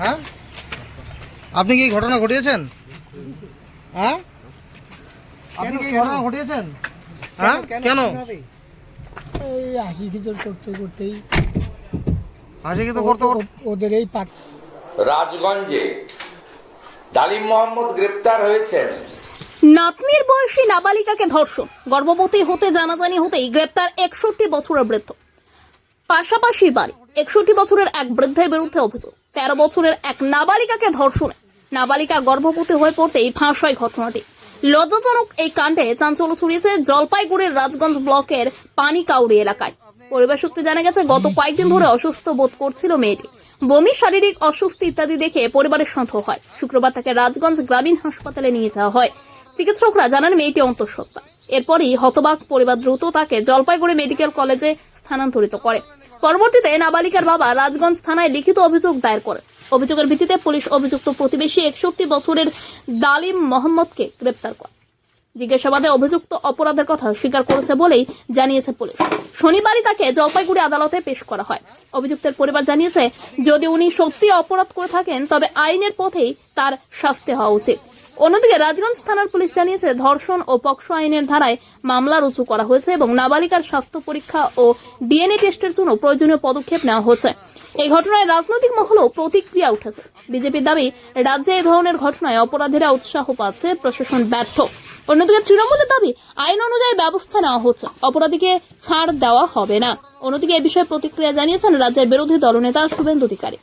হ্যাঁ? আপনি কি এই ঘটনা ঘটিয়েছেন? হ্যাঁ? আপনি কি এই ঘটনা ঘটিয়েছেন? হ্যাঁ? কেন? এই হাসি খিচুড় করতে করতেই হাসি কি করতে করতে ওদের এই পাট রাজগঞ্জে ডালিম মোহাম্মদ গ্রেপ্তার হয়েছেন। নাতনির বয়সী নাবালিকাকে ধর্ষণ। গর্ভবতী হতে জানাজানি হতেই গ্রেপ্তার একষট্টি বছরের বৃদ্ধ। পাশাপাশি বাড়ি। একষট্টি বছরের এক বৃদ্ধের বিরুদ্ধে অভিযোগ। তেরো বছরের এক নাবালিকাকে ধর্ষণে। নাবালিকা গর্ভবতী হয়ে পড়তেই ফাঁস হয় ঘটনাটি। লজ্জাজনক এই কাণ্ডে চাঞ্চল্য ছড়িয়েছে জলপাইগুড়ির রাজগঞ্জ ব্লকের পানিকাউড়ি এলাকায়। পরিবার সূত্রে জানা গেছে, গত কয়েকদিন ধরে অসুস্থ বোধ করছিল মেয়েটি। বমি, শারীরিক অস্বস্তি ইত্যাদি দেখে পরিবারের সন্দেহ হয়। শুক্রবার তাকে রাজগঞ্জ গ্রামীণ হাসপাতালে নিয়ে যাওয়া হয়। চিকিৎসকরা জানান, মেয়েটি অন্তঃসত্ত্বা। এরপরই হতবাক পরিবার দ্রুত তাকে জলপাইগুড়ি মেডিকেল কলেজে স্থানান্তরিত করে। পরবর্তীতে নাবালিকার বাবা রাজগঞ্জ থানায় লিখিত অভিযোগ দায়ের করে। অভিযোগের ভিত্তিতে পুলিশ অভিযুক্ত প্রতিবেশী একষট্টি বছরের দালিম মোহাম্মদকে গ্রেপ্তার করে। জিজ্ঞাসাবাদে অভিযুক্ত অপরাধের কথা স্বীকার করেছে বলেই জানিয়েছে পুলিশ। শনিবারই তাকে জলপাইগুড়ি আদালতে পেশ করা হয়। অভিযুক্তের পরিবার জানিয়েছে, যদি উনি সত্যি অপরাধ করে থাকেন, তবে আইনের পথেই তার শাস্তি হওয়া উচিত। অন্যদিকে রাজগঞ্জ থানার পুলিশ জানিয়েছে, ধর্ষণ ও পক্সো আইনের ধারায় মামলা রুজু করা হয়েছে এবং নাবালিকার স্বাস্থ্য পরীক্ষা ও ডিএনএ টেস্টের জন্য প্রয়োজনীয় পদক্ষেপ নেওয়া হয়েছে। এই ঘটনায় রাজনৈতিক মহলেও প্রতিক্রিয়া উঠেছে। বিজেপির দাবি, রাজ্যে এই ধরনের ঘটনায় অপরাধীরা উৎসাহ পাচ্ছে, প্রশাসন ব্যর্থ। অন্যদিকে তৃণমূলের দাবি, আইন অনুযায়ী ব্যবস্থা নেওয়া হচ্ছে, অপরাধীকে ছাড় দেওয়া হবে না। অন্যদিকে এ বিষয়ে প্রতিক্রিয়া জানিয়েছেন রাজ্যের বিরোধী দলনেতা শুভেন্দু অধিকারী।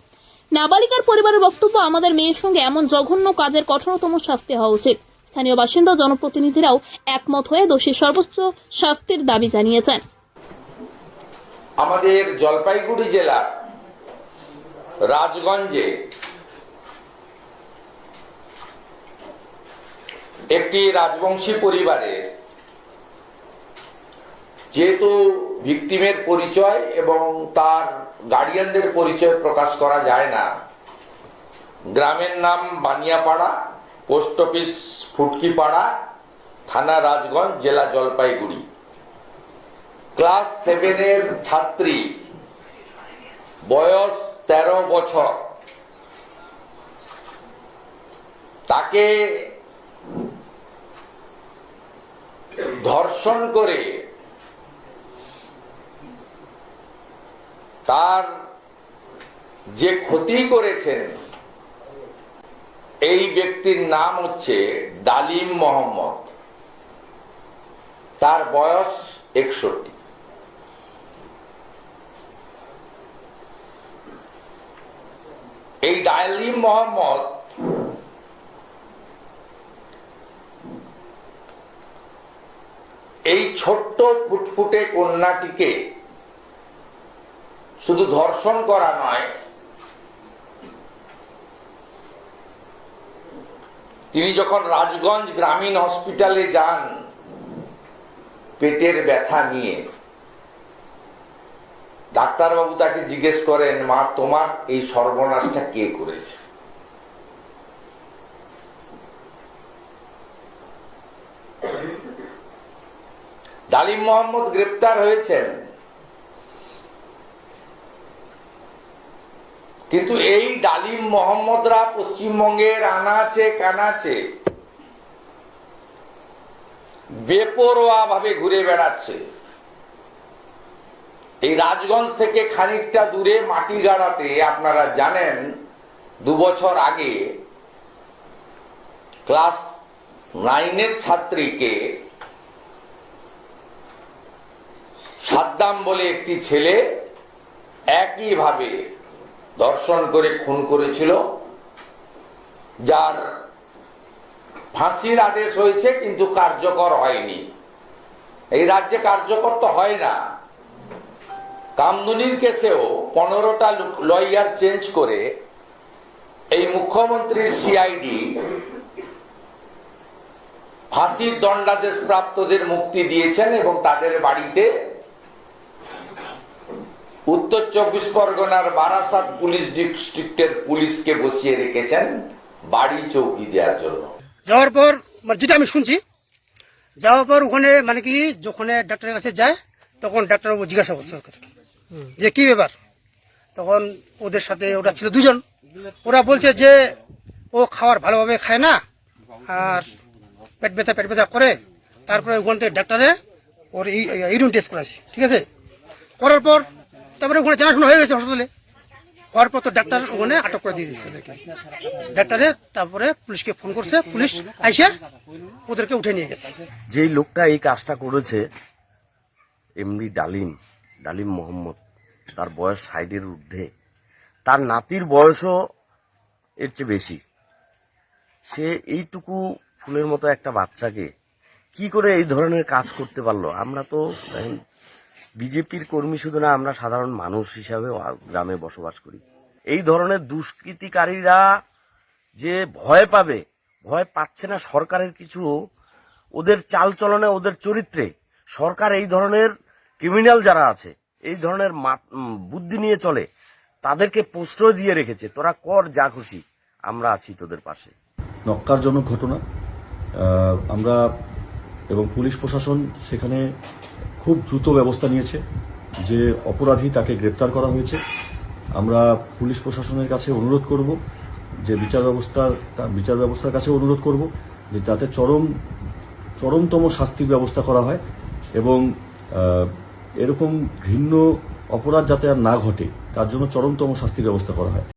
নাবালিকার পরিবারের বক্তব্য, আমাদের মেয়ের সঙ্গে এমন জঘন্য কাজের কঠোরতম শাস্তি হওয়া উচিত। স্থানীয় বাসিন্দা জনপ্রতিনিধিরাও একমত হয়ে দোষী সর্বোচ্চ শাস্তির দাবি জানিয়েছেন। আমাদের জলপাইগুড়ি জেলা, রাজগঞ্জে একটি রাজবংশী পরিবারে যেহেতু ভিকটিমের পরিচয় এবং তার গার্ডিয়ানদের পরিচয় প্রকাশ করা যায় না। গ্রামের নাম বানিয়াপাড়া, পোস্ট অফিস ফুটকিপাড়া, থানা রাজগঞ্জ, জেলা জলপাইগুড়ি। ক্লাস সেভেনের ছাত্রী। বয়স তেরো বছর। তাকে ধর্ষণ করে তার যে ক্ষতি করেছেন, এই ব্যক্তির নাম হচ্ছে ডালিম মোহাম্মদ। তার বয়স একষট্টি। এই ডালিম মোহাম্মদ এই ছোট্ট ফুটফুটে কন্যাটিকে শুধু ধর্ষণ করা নয়, তিনি যখন রাজগঞ্জ গ্রামীণ হসপিটালে যান, পেটের ব্যথা নিয়ে, ডাক্তারবাবু তাকে জিজ্ঞেস করেন, মা, তোমার এই সর্বনাশটা কে করেছে? ডালিম মোহাম্মদ গ্রেপ্তার হয়েছেন। কিন্তু এই ডালিম মোহাম্মদরা পশ্চিমবঙ্গের আনাচে কানাচে বেপরোয়া ভাবে ঘুরে বেড়াচ্ছে। এই রাজগঞ্জ থেকে খানিকটা দূরে মাটি গাড়াতে আপনারা জানেন, দু বছর আগে ক্লাস নাইনের ছাত্রীকে সাদ্দাম বলে একটি ছেলে একইভাবে ধর্ষণ করে খুন করেছিল, যার ফাঁসির আদেশ হয়েছে কিন্তু কার্যকর হয়নি। এই রাজ্যে কার্যকর তো হয় না। কামদুনির কেসেও পনেরোটা লয়ার চেঞ্জ করে এই মুখ্যমন্ত্রীর সিআইডি ফাঁসির দণ্ডাদেশ প্রাপ্তদের মুক্তি দিয়েছেন এবং তাদের বাড়িতে উত্তর চব্বিশ পরগনার বারাসাত পুলিশ ডিস্ট্রিক্টের পুলিশকে বসিয়ে রেখেছেন বাড়ি চৌকি দেওয়ার জন্য। যাওয়ার পর মানে যেটা আমি শুনছি, যাওয়ার পর ওখানে মানে কি, যখন ডাক্তারের কাছে যায়, তখন ডাক্তারবাবু জিজ্ঞাসা করছে যে কি ব্যাপার? তখন ওদের সাথে ওরা ছিল দুজন। ওরা বলছে যে ও খাওয়ার ভালোভাবে খায় না, আর পেট ব্যথা পেট ব্যথা করে। তারপরে ওখান থেকে ডাক্তারে ওর ইউরিন টেস্ট করেছে ঠিক আছে? করার পর তারপরে ওখানে জানাশোনা হয়ে গেছে হাসপাতালে হওয়ার পর তো ডাক্তার ওখানে আটক করে দিয়ে দিচ্ছে ডাক্তারে, তারপরে পুলিশকে ফোন করছে, পুলিশ আইসে ওদেরকে উঠে নিয়ে গেছে। যেই লোকটা এই কাজটা করেছে এমনি ডালিম ডালিম মোহাম্মদ, তার বয়স ষাটের ঊর্ধ্বে। তার নাতির বয়সও এর চেয়ে বেশি। সে এইটুকু ফুলের মতো একটা বাচ্চাকে কি করে এই ধরনের কাজ করতে পারল? আমরা তো বিজেপির কর্মী শুধু না, আমরা সাধারণ মানুষ হিসাবে গ্রামে বসবাস করি। এই ধরনের দুষ্কৃতিকারীরা যে ভয় পাবে, ভয় পাচ্ছে না সরকারের কিছু, ওদের চালচলনে, ওদের চরিত্রে। সরকার এই ধরনের ক্রিমিনাল যারা আছে, এই ধরনের বুদ্ধি নিয়ে চলে, তাদেরকে প্রশ্রয় দিয়ে রেখেছে, তোরা কর যা খুশি, আমরা আছি তোদের পাশে। নক্কারজনক ঘটনা। আমরা এবং পুলিশ প্রশাসন সেখানে খুব দ্রুত ব্যবস্থা নিয়েছে যে অপরাধী তাকে গ্রেপ্তার করা হয়েছে। আমরা পুলিশ প্রশাসনের কাছে অনুরোধ করব, যে বিচার ব্যবস্থার বিচার ব্যবস্থার কাছে অনুরোধ করব, যে যাতে চরম, চরমতম শাস্তির ব্যবস্থা করা হয় এবং এরকম ঘৃণ্য অপরাধ যাতে আর না ঘটে, তার জন্য চরমতম শাস্তির ব্যবস্থা করা হয়।